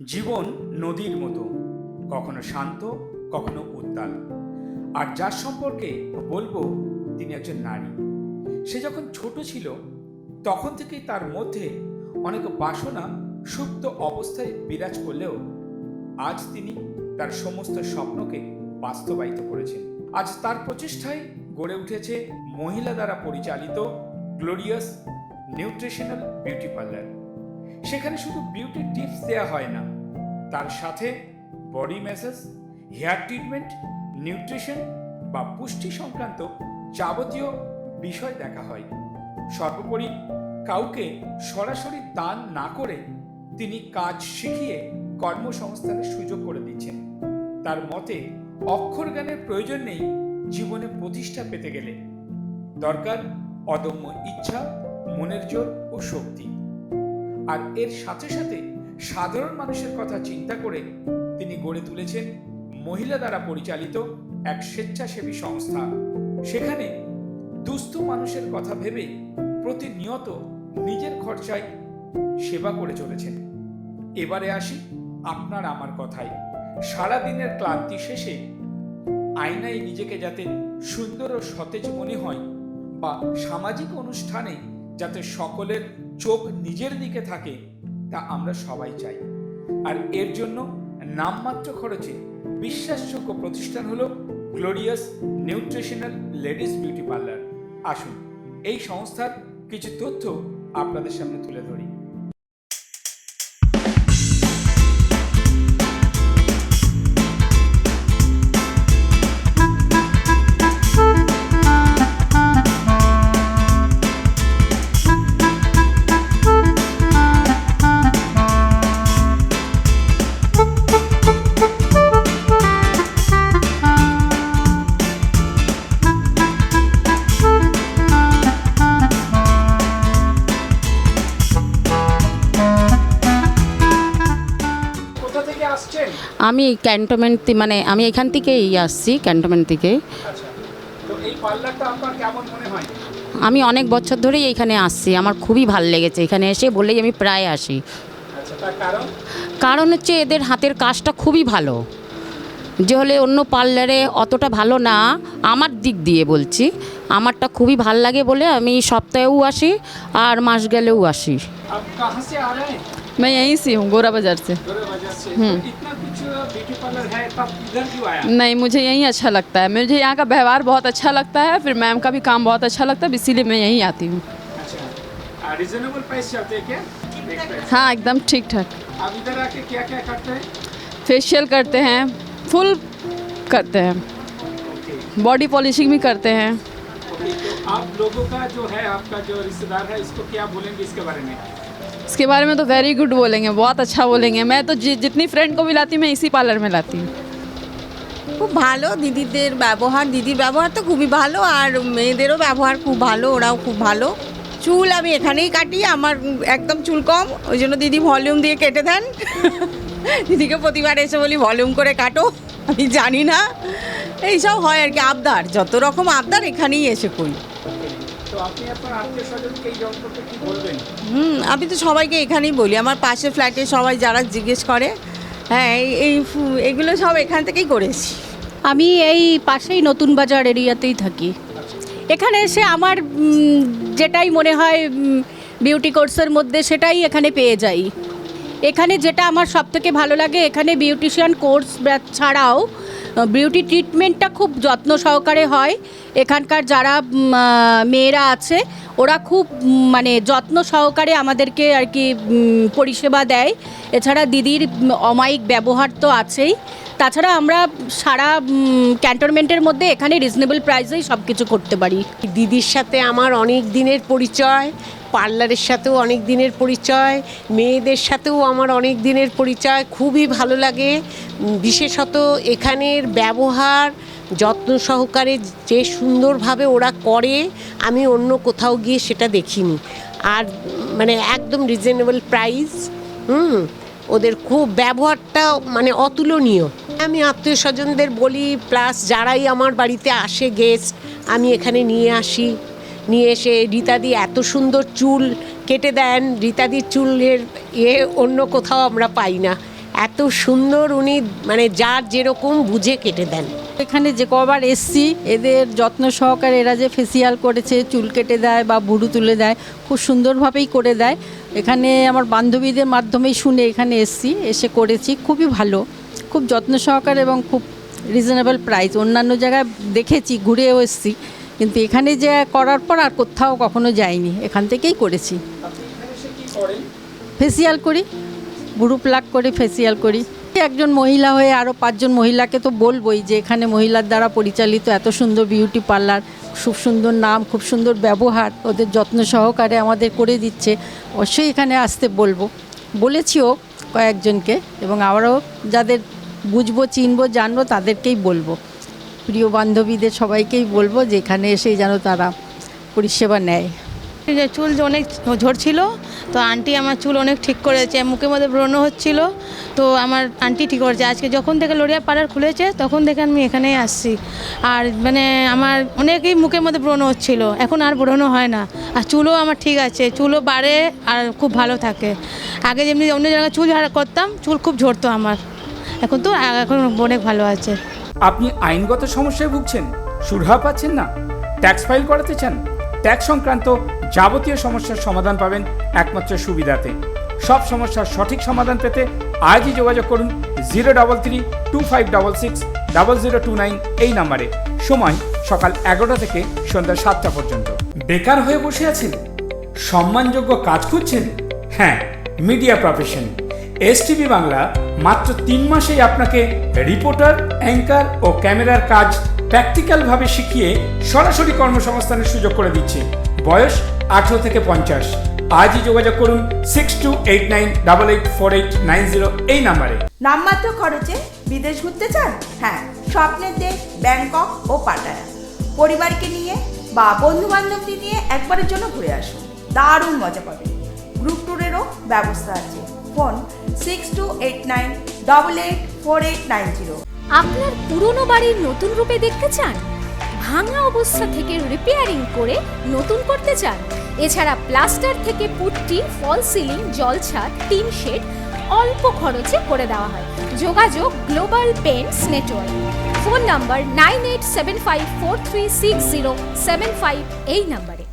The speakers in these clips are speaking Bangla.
জীবন নদীর মতো, কখনো শান্ত, কখনো উত্তাল। আর যার সম্পর্কে বলব, তিনি একজন নারী। সে যখন ছোট ছিল, তখন থেকেই তার মধ্যে অনেক বাসনা সুপ্ত অবস্থায় বিরাজ করলেও আজ তিনি তার সমস্ত স্বপ্নকে বাস্তবায়িত করেছেন। আজ তার প্রচেষ্টায় গড়ে উঠেছে মহিলা দ্বারা পরিচালিত গ্লোরিয়াস নিউট্রিশনাল বিউটি পার্লার সেখানে শুধু বিউটি টিপস দেওয়া হয় না। তার সাথে body massage hair treatment nutrition বা পুষ্টি সংক্রান্ত যাবতীয় বিষয় দেখা হয়। সর্বোপরি কাউকে সরাসরি দান না করে তিনি কাজ শিখিয়ে কর্মসংস্থানের সুযোগ করে দিচ্ছেন। তার মতে, অক্ষর জ্ঞানের প্রয়োজন নেই জীবনে প্রতিষ্ঠা পেতে গেলে। দরকার অদম্য ইচ্ছা, মনের জোর ও শক্তি। আর এর সাথে সাথে সাধারণ মানুষের কথা চিন্তা করে তিনি গড়ে তুলেছেন মহিলা দ্বারা পরিচালিত এক স্বেচ্ছাসেবী সংস্থা। সেখানে দুস্থ মানুষের কথা ভেবে প্রতিনিয়ত নিজের খরচায় সেবা করে চলেছেন। এবারে আসি আপনার আমার কথায়। সারাদিনের ক্লান্তি শেষে আয়নায় নিজেকে যাতে সুন্দর ও সতেজ মনে হয় বা সামাজিক অনুষ্ঠানে যাতে সকলের চোখ নিজের দিকে থাকে, তা আমরা সবাই চাই। আর এর জন্য নামমাত্র খরচে বিশ্বাসযোগ্য প্রতিষ্ঠান হলো glorious nutritional ladies beauty parlour আসুন, এই সংস্থার কিছু তথ্য আপনাদের সামনে তুলে ধরি। আমি ক্যান্টনমেন্ট মানে আমি এখান থেকেই আসছি ক্যান্টনমেন্ট থেকে। আচ্ছা আমি অনেক বছর ধরেই এখানে আসছি আমার খুবই ভালো লেগেছে। এখানে এসে বলেই আমি প্রায় আসি। আচ্ছা কারণ? হচ্ছে এদের হাতের কাজটা খুবই ভালো। যে হলে অন্য পার্লারে অতটা ভালো না আমার দিক দিয়ে বলছি। আমারটা খুবই ভালো লাগে বলে আমি সপ্তাহেও আসি আর মাস গেলেও আসি। मैं यहीं से हूँ गोरा बाज़ार से। से। तो है आया? नहीं मुझे यहीं अच्छा लगता है। मुझे यहाँ का व्यवहार बहुत अच्छा लगता है फिर मैम का भी काम बहुत अच्छा लगता है इसीलिए मैं यहीं आती हूँ। अच्छा। रिजनेबल प्राइस चलते हैं क्या? हाँ एकदम ठीक ठाक। अब इधर आके क्या क्या करते हैं? फेशियल करते हैं फुल करते हैं। बॉडी पॉलिशिंग भी करते हैं। तो आप लोगों का जो है आपका जो रिश्तेदार है इसको क्या बोलेंगे इसके बारे में? इसके बारे में तो वेरी गुड बोलेंगे बहुत अच्छा बोलेंगे मैं तो जि, जितनी फ्रेंड को भी लाती हूँ मैं इसी पार्लर में लाती हूँ খুব ভালো দিদিদের ব্যবহার দিদির ব্যবহার তো খুবই ভালো আর মেয়েদেরও ব্যবহার খুব ভালো ওরাও খুব ভালো চুল আমি এখানেই কাটি আমার একদম চুল কম ওই জন্য দিদি ভলিউম দিয়ে কেটে দেন দিদিকে প্রতিবার এসে বলি ভলিউম করে কাটো আমি জানি না এইসব হয় আর কি আবদার যত রকম আবদার এখানেই এসে করি হুম আমি তো সবাইকে এখানেই বলি। আমার পাশের ফ্ল্যাটে সবাই যারা জিজ্ঞেস করে হ্যাঁ এই- এই এগুলো সব এখান থেকেই করেছি। আমি এই পাশেই নতুন বাজার এরিয়াতেই থাকি। এখানে এসে আমার যেটাই মনে হয় বিউটি কোর্সের মধ্যে সেটাই এখানে পেয়ে যাই। এখানে যেটা আমার সব থেকে ভালো লাগে এখানে বিউটিশিয়ান কোর্স ছাড়াও বিউটি ট্রিটমেন্টটা খুব যত্ন সহকারে হয়। এখানকার যারা মেয়েরা আছে, ওরা খুব মানে যত্ন সহকারে আমাদেরকে আর কি পরিষেবা দেয়। এছাড়া দিদির অমায়িক ব্যবহার তো আছেই। তাছাড়া আমরা সারা ক্যান্টনমেন্টের মধ্যে এখানে রিজনেবল প্রাইসেই সব কিছু করতে পারি। দিদির সাথে আমার অনেক দিনের পরিচয়, পার্লারের সাথেও অনেক দিনের পরিচয়, মেয়েদের সাথেও আমার অনেক দিনের পরিচয়, খুবই ভালো লাগে। বিশেষত এখানের ব্যবহার, যত্ন সহকারে যে সুন্দরভাবে ওরা করে, আমি অন্য কোথাও গিয়ে সেটা দেখিনি। আর মানে একদম রিজনেবল প্রাইস হুম, ওদের খুব ব্যবহারটা মানে অতুলনীয়। আমি আত্মীয় স্বজনদের বলি প্লাস যারাই আমার বাড়িতে আসে গেস্ট আমি এখানে নিয়ে আসি। নিয়ে এসে রীতাদি এত সুন্দর চুল কেটে দেন। রীতাদির চুলের এ অন্য কোথাও আমরা পাই না। এত সুন্দর উনি মানে যার যেরকম বুঝে কেটে দেন। এখানে যে কবার এসছি, এদের যত্ন সহকারে এরা যে ফেসিয়াল করেছে, চুল কেটে দেয় বা ভুরু তুলে দেয়, খুব সুন্দরভাবেই করে দেয়। এখানে আমার বান্ধবীদের মাধ্যমেই শুনে এখানে এসছি, এসে করেছি, খুবই ভালো। খুব যত্ন সহকারে এবং খুব রিজনেবল প্রাইস অন্যান্য জায়গায় দেখেছি, ঘুরেও এসছি। কিন্তু এখানে যে করার পর আর কোথাও কখনো যাইনি। এখান থেকেই করেছি। ফেসিয়াল করি গ্রুপ প্লাক করে ফেসিয়াল করি। একজন মহিলা হয়ে আরও পাঁচজন মহিলাকে তো বলবোই যে এখানে মহিলার দ্বারা পরিচালিত এত সুন্দর বিউটি পার্লার খুব সুন্দর নাম, খুব সুন্দর ব্যবহার, ওদের যত্ন সহকারে আমাদের করে দিচ্ছে। অবশ্যই এখানে আসতে বলব। বলেছিও কয়েকজনকে এবং আমরাও যাদের বুঝব, চিনবো, জানব, তাদেরকেই বলব। প্রিয় বান্ধবীদের সবাইকেই বলব যে এখানে এসেই যেন তারা পরিষেবা নেয়। চুল অনেক ঝরছিল তো আন্টি আমার চুল অনেক ঠিক করেছে, মুখের মধ্যে ব্রণ হচ্ছিল, তো আমার আন্টি ঠিক করেছে। আজকে যখন থেকে লড়িয়া পার্লার খুলেছে, তখন থেকে আমি এখানেই আসছি। আর মানে আমার অনেকই মুখের মধ্যে ব্রণ হচ্ছিল, এখন আর ব্রণ হয় না। আর চুলও আমার ঠিক আছে, চুলও বাড়ে আর খুব ভালো থাকে। আগে যেমনি অন্য জায়গায় চুল করতাম, চুল খুব ঝরতো আমার। এখন তো এখন অনেক ভালো আছে। আপনি আইনগত সমস্যায় ভুগছেন, সুরাহা পাচ্ছেন না ট্যাক্স ফাইল করাতে চান ট্যাক্স সংক্রান্ত যাবতীয় সমস্যার সমাধান পাবেন একমাত্র সুবিধাতে। সব সমস্যার সঠিক সমাধান পেতে আজই যোগাযোগ করুন zero double three two five double six double zero two nine এই নাম্বারে। সময় সকাল এগারোটা থেকে সন্ধ্যা সাতটা পর্যন্ত। বেকার হয়ে বসে আছেন? সম্মানযোগ্য কাজ খুঁজছেন? হ্যাঁ media profession S TV Bangla মাত্র তিন মাসেই আপনাকে রিপোর্টার, অ্যাঙ্কার ও ক্যামেরার কাজ প্র্যাকটিক্যালভাবে শিখিয়ে সরাসরি কর্মসংস্থানের সুযোগ করে দিচ্ছে। বয়স আঠেরো থেকে পঞ্চাশ। আজই যোগাযোগ করুন six two eight nine double eight four eight nine zero এই নাম্বারে। নামমাত্র খরচে বিদেশ ঘুরতে চান? হ্যাঁ স্বপ্নের দেশ ব্যাংকক ও পাটায়া। পরিবারকে নিয়ে বা বন্ধু বান্ধবকে নিয়ে একবারের জন্য ঘুরে আসুন। দারুণ মজা পাবেন। গ্রুপ ট্যুরেরও ব্যবস্থা আছে। Phone six two eight nine double eight four eight nine zero আপনার পুরনো বাড়ির নতুন রূপে দেখতে চান? ভাঙা অবস্থা থেকে রিপেয়ারিং করে নতুন করতে চান? এছাড়া প্লাস্টার থেকে পুট্টি ফল সিলিং জলছাদ টিন শেড অল্প খরচে করে দেওয়া হয়। যোগাযোগ global paints network phone number nine eight seven five four three six zero seven five এই নাম্বারে।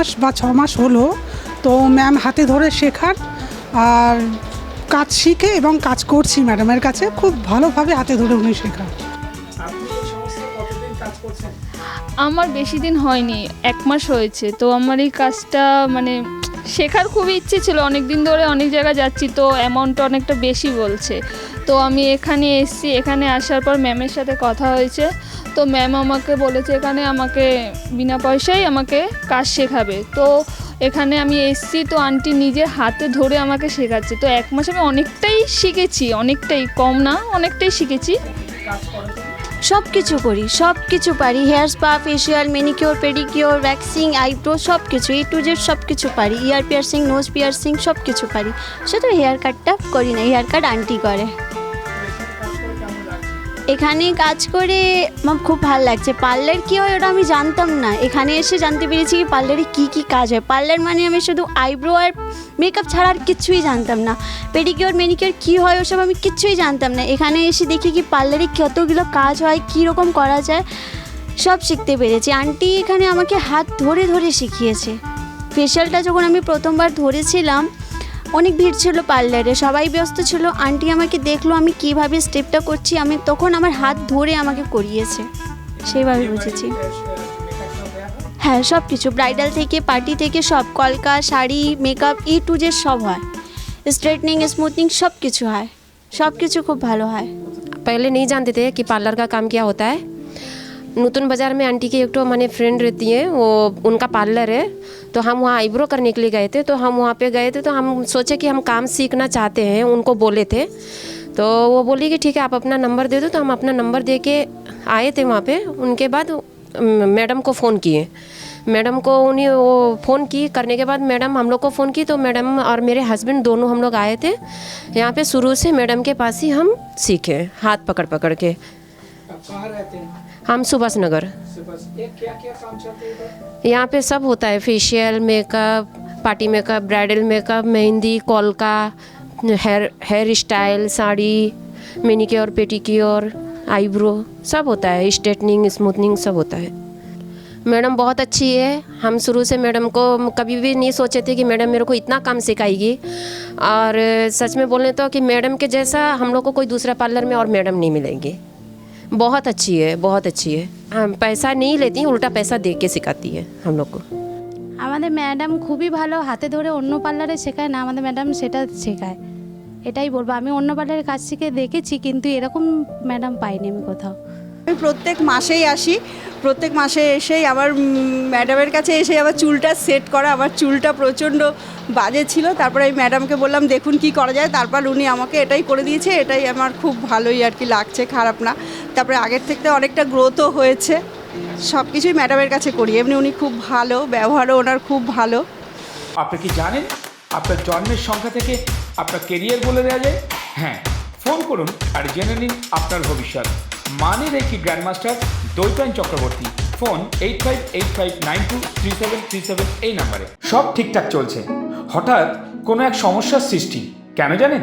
মাস বা ছ মাস হলো তো ম্যাম হাতে ধরে শেখার আর কাজ শিখে এবং কাজ করছি ম্যাডামের কাছে খুব ভালোভাবে হাতে ধরে উনি শেখার আমার বেশি দিন হয়নি এক মাস হয়েছে তো আমার এই কাজটা মানে শেখার খুবই ইচ্ছে ছিল অনেক দিন ধরে অনেক জায়গায় যাচ্ছি তো অ্যামাউন্টটা অনেকটা বেশি বলছে। তো আমি এখানে এসেছি, এখানে আসার পর ম্যামের সাথে কথা হয়েছে। তো ম্যাম আমাকে বলেছে এখানে আমাকে বিনা পয়সায় আমাকে কাজ শেখাবে। তো এখানে আমি এসেছি, তো আন্টি নিজের হাতে ধরে আমাকে শেখাচ্ছে। তো এক মাসে আমি অনেকটাই শিখেছি, অনেকটাই কম না, অনেকটাই শিখেছি। সব কিছু করি, সব কিছু পারি। Hair spa facial manicure pedicure waxing eyebrow সব কিছু এ টু জেড সব কিছু পারি। ইয়ার পিয়ার্সিং নোজ পিয়ার্সিং সব কিছু পারি। শুধু হেয়ার কাটটা করি না হেয়ার কাট আন্টি করে। এখানে কাজ করে আমার খুব ভালো লাগছে। পার্লার কী হয় ওটা আমি জানতাম না। এখানে এসে জানতে পেরেছি কি পার্লারে কী কী কাজ হয়। পার্লার মানে আমি শুধু আইব্রো আর মেকআপ ছাড়া আর কিছুই জানতাম না। পেডিকিওর মেনিকিওর কী হয় ওসব আমি কিচ্ছুই জানতাম না। এখানে এসে দেখি কি পার্লারে কতগুলো কাজ হয়, কী রকম করা যায়, সব শিখতে পেরেছি। আন্টি এখানে আমাকে হাত ধরে ধরে শিখিয়েছে। ফেশিয়ালটা যখন আমি প্রথমবার ধরেছিলাম অনেক ভিড় ছিল পার্লারে সবাই ব্যস্ত ছিল আন্টি আমাকে দেখলো আমি কিভাবে স্টেপটা করছি আমি তখন আমার হাত ধরে আমাকে করিয়েছে সেইভাবে বুঝেছি হ্যাঁ সব কিছু ব্রাইডাল থেকে পার্টি থেকে সব কলকা sari makeup E to Z সব হয় স্ট্রেটনিং স্মুথনিং সব কিছু হয় সব কিছু খুব ভালো হয় पहले नहीं जानते थे कि पार्लर का काम क्या होता है नूतन बाज़ार में आंटी की एक तो मैंने फ्रेंड रहती है, वो उनका पार्लर है तो हम वहाँ आईब्रो करने के लिए गए थे तो हम वहाँ पे गए थे तो हम सोचे कि हम काम सीखना चाहते हैं, उनको बोले थे। तो वो बोली कि ठीक है, आप अपना नंबर दे दो तो हम अपना नंबर दे के आए थे वहाँ पे। उनके बाद मैडम को फ़ोन किए। मैडम को उन्हें वो फ़ोन की, करने के बाद मैडम हम लोग को फ़ोन की तो मैडम और मेरे हस्बैंड दोनों हम लोग आए थे। यहाँ पे शुरू से मैडम के पास ही हम सीखे, हाथ पकड़ पकड़ के रहते हैं? हम सुभाष नगर? यहाँ पे सब होता है facial makeup party makeup bridal makeup mehndi, कोलका hair hairstyle sari manicure pedicure eyebrow सब होता है स्ट्रेटनिंग स्मूथनिंग सब होता है। मैडम बहुत अच्छी है। हम शुरू से मैडम को कभी भी नहीं सोचे थे कि मैडम मेरे को इतना काम सिखाएगी। और सच में बोलें तो कि मैडम के जैसा हम लोग को कोई दूसरा पार्लर में और मैडम नहीं मिलेंगी। बहुत अच्छी है बहुत अच्छी है हम पैसा नहीं लेती उल्टा पैसा दे के सिखाती है हम लोग को আমাদের ম্যাডাম খুবই ভালো হাতে ধরে অন্য পার্লারে শেখায় না আমাদের ম্যাডাম সেটা শেখায় এটাই বলবো আমি অন্য পার্লারের কাজ শিখে দেখেছি কিন্তু এরকম ম্যাডাম পাইনি আমি কোথাও আমি প্রত্যেক মাসেই আসি। প্রত্যেক মাসে এসেই আবার ম্যাডামের কাছে এসে আবার চুলটা সেট করা। আমার চুলটা প্রচণ্ড বাজে ছিল। তারপরে আমি ম্যাডামকে বললাম, দেখুন কি করা যায়। তারপর উনি আমাকে এটাই করে দিয়েছে। এটাই আমার খুব ভালোই আর কি লাগছে, খারাপ না। তারপরে আগের থেকে অনেকটা গ্রোথও হয়েছে। সব কিছুই ম্যাডামের কাছে করি। এমনি উনি খুব ভালো, ব্যবহারও ওনার খুব ভালো। আপনি কি জানেন, আপনার জন্মের সংখ্যা থেকে আপনার কেরিয়ার বলে দেওয়া যায়? হ্যাঁ ফোন করুন আর জেনে নিন আপনার ভবিষ্যৎ। মানে রেখি grandmaster Dwaipayan Chakraborty. Phone eight five eight five nine two three seven three seven এই নাম্বারে। সব ঠিকঠাক চলছে। হঠাৎ কোনো এক সমস্যার সৃষ্টি। কেন জানেন?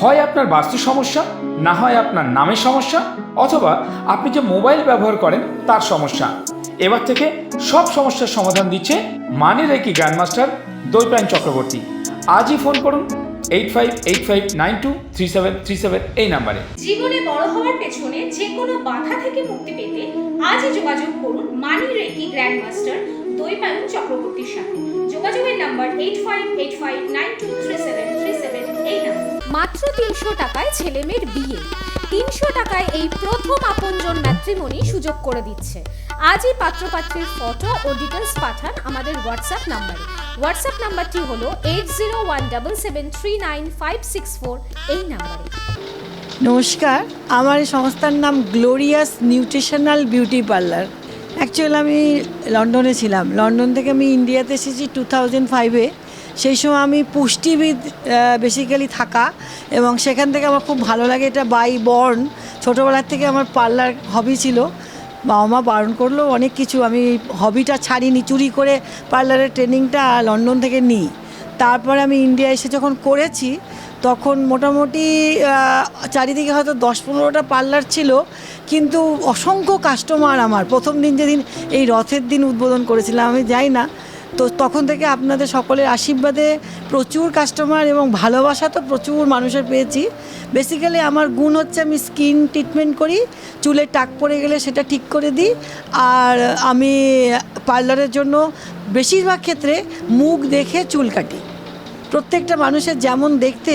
হয় আপনার বাস্তু সমস্যা, না হয় আপনার নামের সমস্যা, অথবা আপনি যে মোবাইল ব্যবহার করেন তার সমস্যা। এবার থেকে সব সমস্যার সমাধান দিচ্ছে মানে রেকি গ্র্যান্ডমাস্টার দৈপায়ন চক্রবর্তী। আজই ফোন করুন eight five eight five nine two three seven three seven এই নাম্বারে। জীবনে বড় হওয়ার পেছনে যে কোনো বাধা থেকে মুক্তি পেতে আজই যোগাযোগ করুন মানি রেকি গ্র্যান্ডমাস্টার দৈপায়ন চক্রবর্তীর সাথে। যোগাযোগের number eight five eight five nine two three seven three seven এই নাম্বার। মাত্র তিনশো টাকায় ছেলে মেয়ের বিয়ে। তিনশো টাকায় এই প্রথম আপনজন ম্যাট্রিমনি সুযোগ করে দিচ্ছে। আজই পাত্রপাত্রীর ফটো ও ডিটেলস পাঠান আমাদের হোয়াটসঅ্যাপ নাম্বারে। হোয়াটসঅ্যাপ নাম্বারটি হলো eight zero one double seven three nine five six four এই নাম্বারে। নমস্কার, আমার সংস্থার নাম glorious nutritional beauty parlour actually আমি লন্ডনে ছিলাম। লন্ডন থেকে আমি ইন্ডিয়াতে এসেছি টু থাউজেন্ড ফাইভে সেই সময় আমি পুষ্টিবিদ বেসিক্যালি থাকা এবং সেখান থেকে আমার খুব ভালো লাগে এটা বাই বর্ন ছোটোবেলার থেকে আমার পার্লার হবি ছিল। বাবা মা বারণ করল, অনেক কিছু আমি হবিটা ছাড়িনি, চুরি করে পার্লারের ট্রেনিংটা লন্ডন থেকে নিই। তারপরে আমি ইন্ডিয়া এসে যখন করেছি, তখন মোটামুটি চারিদিকে হয়তো দশ পনেরোটা পার্লার ছিল, কিন্তু অসংখ্য কাস্টমার আমার। প্রথম দিন যেদিন এই রথের দিন উদ্বোধন করেছিলাম, আমি যাই না তো তখন থেকে আপনাদের সকলের আশীর্বাদে প্রচুর কাস্টমার এবং ভালোবাসা তো প্রচুর মানুষের পেয়েছি। বেসিক্যালি আমার গুণ হচ্ছে আমি স্কিন ট্রিটমেন্ট করি, চুলে টাক পড়ে গেলে সেটা ঠিক করে দিই। আর আমি পার্লারের জন্য বেশিরভাগ ক্ষেত্রে মুখ দেখে চুল কাটি। প্রত্যেকটা মানুষের যেমন দেখতে,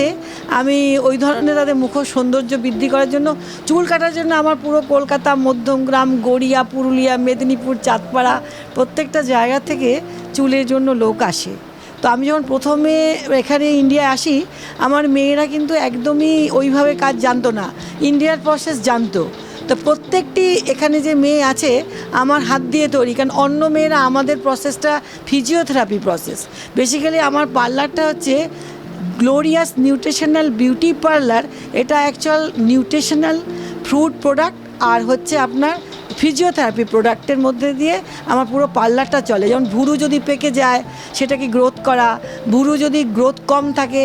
আমি ওই ধরনের তাদের মুখ সৌন্দর্য বৃদ্ধি করার জন্য, চুল কাটার জন্য আমার পুরো কলকাতা, মধ্যমগ্রাম, গড়িয়া, পুরুলিয়া, মেদিনীপুর, চাঁদপাড়া প্রত্যেকটা জায়গা থেকে চুলের জন্য লোক আসে। তো আমি যখন প্রথমে এখানে ইন্ডিয়ায় আসি, আমার মেয়েরা কিন্তু একদমই ওইভাবে কাজ জানতো না। ইন্ডিয়ার প্রসেস জানতো। তো প্রত্যেকটি এখানে যে মেয়ে আছে, আমার হাত দিয়ে তৈরি। কারণ অন্য মেয়েরা আমাদের প্রসেসটা ফিজিওথেরাপি প্রসেস বেসিক্যালি আমার পার্লারটা হচ্ছে গ্লোরিয়াস নিউট্রিশনাল বিউটি পার্লার এটা অ্যাকচুয়াল নিউট্রিশনাল ফ্রুট প্রোডাক্ট আর হচ্ছে আপনার ফিজিওথেরাপি প্রোডাক্টের মধ্যে দিয়ে আমার পুরো পার্লারটা চলে। যেমন ভুরু যদি পেকে যায়, সেটাকে গ্রোথ করা। ভুরু যদি গ্রোথ কম থাকে,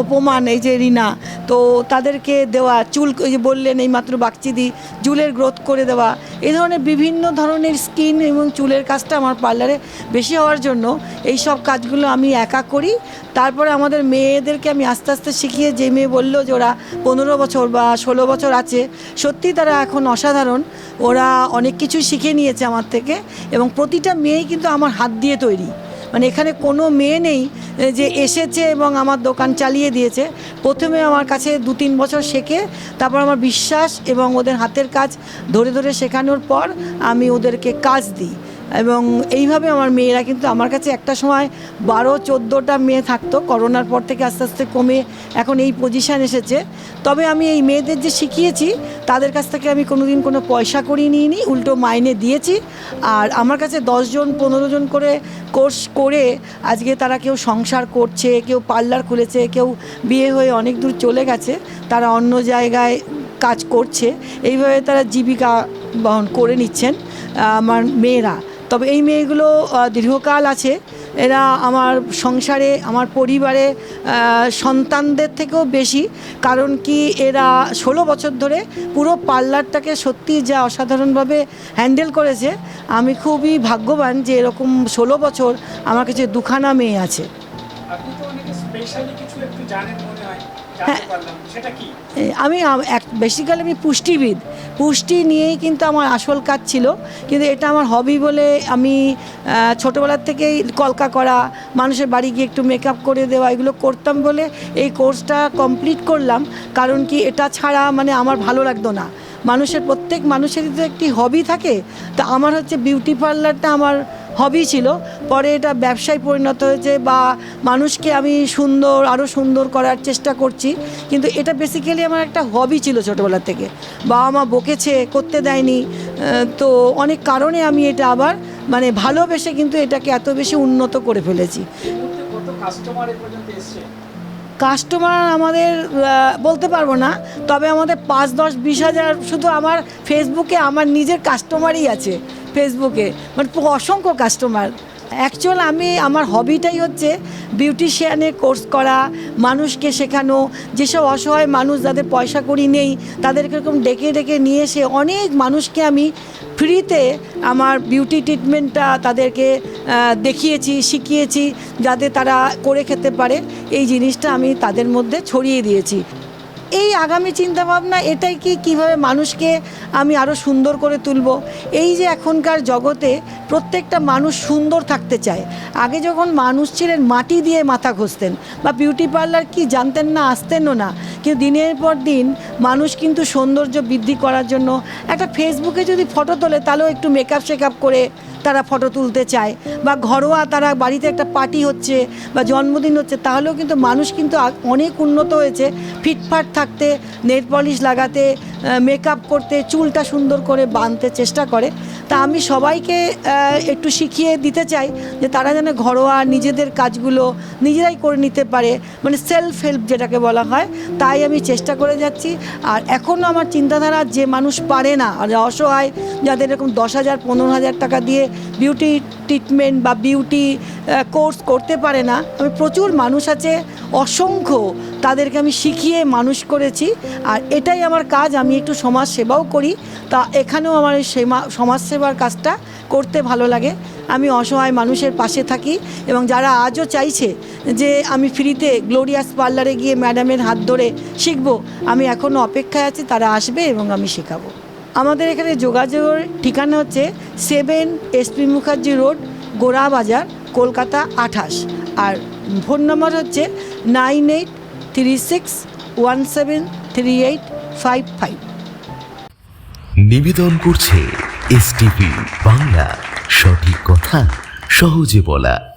অপমান, এই যে রিনা, তো তাদেরকে দেওয়া, চুল যে বললেন এই মাত্র বাকচিদি চুলের গ্রোথ করে দেওয়া। এই ধরনের বিভিন্ন ধরনের স্কিন এবং চুলের কাজটা আমার পার্লারে বেশি হওয়ার জন্য এই সব কাজগুলো আমি একা করি। তারপরে আমাদের মেয়েদেরকে আমি আস্তে আস্তে শিখিয়ে, যে মেয়ে বলল যে ওরা পনেরো বছর বা ষোলো বছর আছে সত্যি তারা এখন অসাধারণ। ওরা অনেক কিছু শিখে নিয়েছে আমার থেকে এবং প্রতিটা মেয়েই কিন্তু আমার হাত দিয়ে তৈরি। মানে এখানে কোনো মেয়ে নেই যে এসেছে এবং আমার দোকান চালিয়ে দিয়েছে। প্রথমে আমার কাছে দু তিন বছর শেখে, তারপর আমার বিশ্বাস এবং ওদের হাতের কাজ ধরে ধরে শেখানোর পর আমি ওদেরকে কাজ দিই। এবং এইভাবে আমার মেয়েরা কিন্তু আমার কাছে একটা সময় বারো, চোদ্দোটা মেয়ে থাকতো। করোনার পর থেকে আস্তে আস্তে কমে এখন এই পজিশান এসেছে। তবে আমি এই মেয়েদের যে শিখিয়েছি, তাদের কাছ থেকে আমি কোনো দিন কোনো পয়সা করিয়ে নিইনি, উল্টো মাইনে দিয়েছি। আর আমার কাছে দশজন পনেরো জন করে কোর্স করে আজকে তারা কেউ সংসার করছে, কেউ পার্লার খুলেছে, কেউ বিয়ে হয়ে অনেক দূর চলে গেছে, তারা অন্য জায়গায় কাজ করছে। এইভাবে তারা জীবিকা বহন করে নিচ্ছেন আমার মেয়েরা। তবে এই মেয়েগুলো দীর্ঘকাল আছে। এরা আমার সংসারে, আমার পরিবারে সন্তানদের থেকেও বেশি। কারণ কি এরা ষোলো বছর ধরে পুরো পার্লারটাকে সত্যি যা অসাধারণভাবে হ্যান্ডেল করেছে, আমি খুবই ভাগ্যবান যে এরকম ষোলো বছর আমার কাছে দুখানা মেয়ে আছে। আপনি তো স্পেশালি কিছু একটু জানেন হয় আমি বেসিক্যালি আমি পুষ্টিবিদ। পুষ্টি নিয়েই কিন্তু আমার আসল কাজ ছিল। কিন্তু এটা আমার হবি বলে আমি ছোটোবেলার থেকেই কলকা করা, মানুষের বাড়ি গিয়ে একটু মেকআপ করে দেওয়া, এগুলো করতাম বলে এই কোর্সটা কমপ্লিট করলাম। কারণ কি এটা ছাড়া মানে আমার ভালো লাগতো না। মানুষের প্রত্যেক মানুষেরই তো একটি হবি থাকে। তা আমার হচ্ছে বিউটি পার্লারটা আমার হবি ছিল। পরে এটা ব্যবসায় পরিণত হয়েছে বা মানুষকে আমি সুন্দর আরও সুন্দর করার চেষ্টা করছি। কিন্তু এটা বেসিক্যালি আমার একটা হবি ছিল ছোটোবেলা থেকে। বাবা মা বকেছে, করতে দেয়নি। তো অনেক কারণে আমি এটা আবার মানে ভালোবেসে কিন্তু এটাকে এত বেশি উন্নত করে ফেলেছি। কত কাস্টমার পর্যন্ত কাস্টমার আমাদের বলতে পারব না, তবে আমাদের পাঁচ, দশ, বিশ হাজার শুধু আমার ফেসবুকে আমার নিজের কাস্টমারই আছে ফেসবুকে মানে অসংখ্য কাস্টমার অ্যাকচুয়াল আমি আমার হবিটাই হচ্ছে বিউটিশিয়ানের কোর্স করা, মানুষকে শেখানো, যেসব অসহায় মানুষ যাদের পয়সা করি নেই, তাদেরকে এরকম ডেকে ডেকে নিয়ে এসে অনেক মানুষকে আমি ফ্রিতে আমার বিউটি ট্রিটমেন্টটা তাদেরকে দেখিয়েছি, শিখিয়েছি, যাতে তারা করে খেতে পারে। এই জিনিসটা আমি তাদের মধ্যে ছড়িয়ে দিয়েছি। এই আগামী চিন্তাভাবনা এটাই কি কীভাবে মানুষকে আমি আরও সুন্দর করে তুলব? এই যে এখনকার জগতে প্রত্যেকটা মানুষ সুন্দর থাকতে চায়। আগে যখন মানুষ ছিলেন, মাটি দিয়ে মাথা ঘষতেন বা বিউটি পার্লার কি জানতেন না, আসতেনও না। কিন্তু দিনের পর দিন মানুষ কিন্তু সৌন্দর্য বৃদ্ধি করার জন্য একটা ফেসবুকে যদি ফটো তোলে, তাহলেও একটু মেকআপ শেকআপ করে তারা ফটো তুলতে চায় বা ঘরোয়া তারা বাড়িতে একটা পার্টি হচ্ছে বা জন্মদিন হচ্ছে, তাহলেও কিন্তু মানুষ কিন্তু অনেক উন্নত হয়েছে। ফিটফাট থাকতে, নেট পলিশ লাগাতে মেকআপ করতে, চুলটা সুন্দর করে বাঁধতে চেষ্টা করে। তা আমি সবাইকে একটু শিখিয়ে দিতে চাই যে তারা যেন ঘরোয়া নিজেদের কাজগুলো নিজেরাই করে নিতে পারে। মানে সেলফ হেল্প যেটাকে বলা হয়, তাই আমি চেষ্টা করে যাচ্ছি। আর এখনও আমার চিন্তাধারা যে মানুষ পারে না, আর অসহায়, যাদের এরকম দশ হাজার, পনেরো হাজার টাকা দিয়ে বিউটি ট্রিটমেন্ট বা বিউটি কোর্স করতে পারে না, আমি প্রচুর মানুষ আছে, অসংখ্য তাদেরকে আমি শিখিয়ে মানুষ করেছি, আর এটাই আমার কাজ, আমি একটু সমাজ সেবাও করি, তা এখানেও আমার সেবা সমাজসেবার কাজটা করতে ভালো লাগে, আমি অসহায় মানুষের পাশে থাকি, এবং যারা আজও চাইছে যে আমি ফ্রিতে গ্লোরিয়াস পার্লারে গিয়ে ম্যাডামের হাত ধরে শিখব, আমি এখনও অপেক্ষায় আছি, তারা আসবে এবং আমি শেখাবো। আমাদের এখানে যোগাযোগের ঠিকানা হচ্ছে সেভেন এসপি মুখার্জি রোড, গোড়া বাজার, কলকাতা আঠাশ। আর ফোন নম্বর হচ্ছে nine eight three six one seven three eight five five. নিবেদন করছে এস বাংলা। সঠিক কথা সহজে বলা।